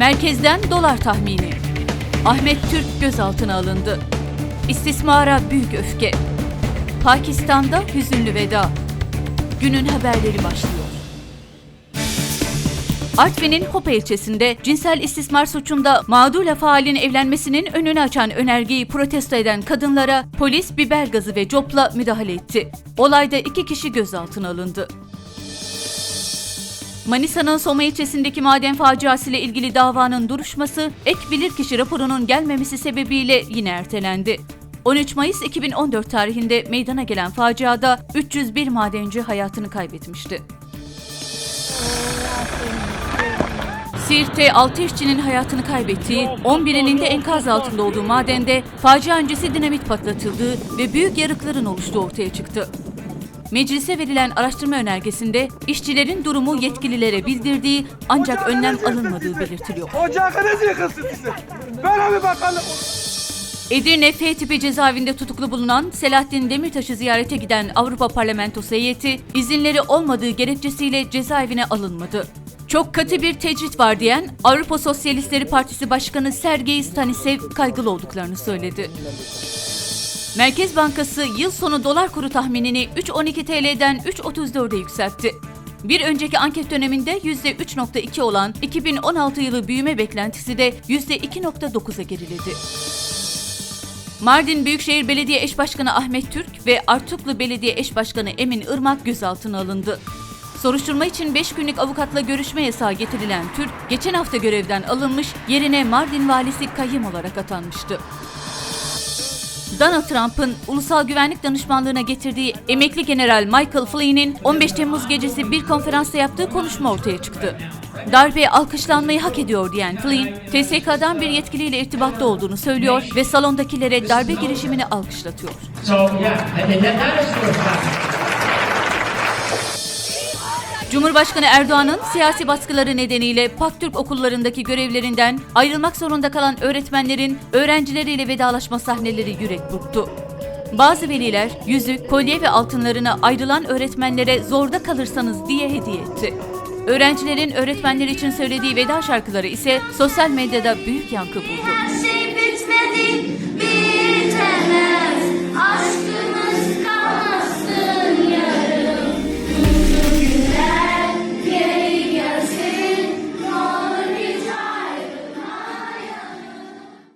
Merkezden dolar tahmini. Ahmet Türk gözaltına alındı. İstismara büyük öfke. Pakistan'da hüzünlü veda. Günün haberleri başlıyor. Artvin'in Hopa ilçesinde cinsel istismar suçunda mağdurla faalin evlenmesinin önünü açan önergeyi protesto eden kadınlara polis biber gazı ve copla müdahale etti. Olayda iki kişi gözaltına alındı. Manisa'nın Soma ilçesindeki maden faciası ile ilgili davanın duruşması ek bilirkişi raporunun gelmemesi sebebiyle yine ertelendi. 13 Mayıs 2014 tarihinde meydana gelen faciada 301 madenci hayatını kaybetmişti. Siirt'te 6 işçinin hayatını kaybettiği, 11'inin de enkaz altında olduğu madende facia öncesi dinamit patlatıldığı ve büyük yarıkların oluştuğu ortaya çıktı. Meclise verilen araştırma önergesinde işçilerin durumu yetkililere bildirdiği ancak önlem alınmadığı belirtiliyor. Ocağınız yıkılsın size. Böyle bir bakalım. Edirne F tipi cezaevinde tutuklu bulunan Selahattin Demirtaş'ı ziyarete giden Avrupa Parlamentosu heyeti izinleri olmadığı gerekçesiyle cezaevine alınmadı. Çok katı bir tecrit var diyen Avrupa Sosyalistleri Partisi Başkanı Sergey Stanisev kaygılı olduklarını söyledi. Merkez Bankası yıl sonu dolar kuru tahminini 3.12 TL'den 3.34'e yükseltti. Bir önceki anket döneminde %3.2 olan 2016 yılı büyüme beklentisi de %2.9'a geriledi. Mardin Büyükşehir Belediye Eş Başkanı Ahmet Türk ve Artuklu Belediye Eş Başkanı Emin Irmak gözaltına alındı. Soruşturma için 5 günlük avukatla görüşme yasağı getirilen Türk, geçen hafta görevden alınmış, yerine Mardin valisi kayyım olarak atanmıştı. Donald Trump'ın ulusal güvenlik danışmanlığına getirdiği emekli general Michael Flynn'in 15 Temmuz gecesi bir konferansta yaptığı konuşma ortaya çıktı. Darbe alkışlanmayı hak ediyor diyen Flynn, TSK'dan bir yetkiliyle irtibatta olduğunu söylüyor ve salondakilere darbe girişimini alkışlatıyor. So yeah, Cumhurbaşkanı Erdoğan'ın siyasi baskıları nedeniyle Paktürk okullarındaki görevlerinden ayrılmak zorunda kalan öğretmenlerin öğrencileriyle vedalaşma sahneleri yürek burktu. Bazı veliler yüzük, kolye ve altınlarını ayrılan öğretmenlere zorda kalırsanız diye hediye etti. Öğrencilerin öğretmenler için söylediği veda şarkıları ise sosyal medyada büyük yankı buldu. Her şey bitmedi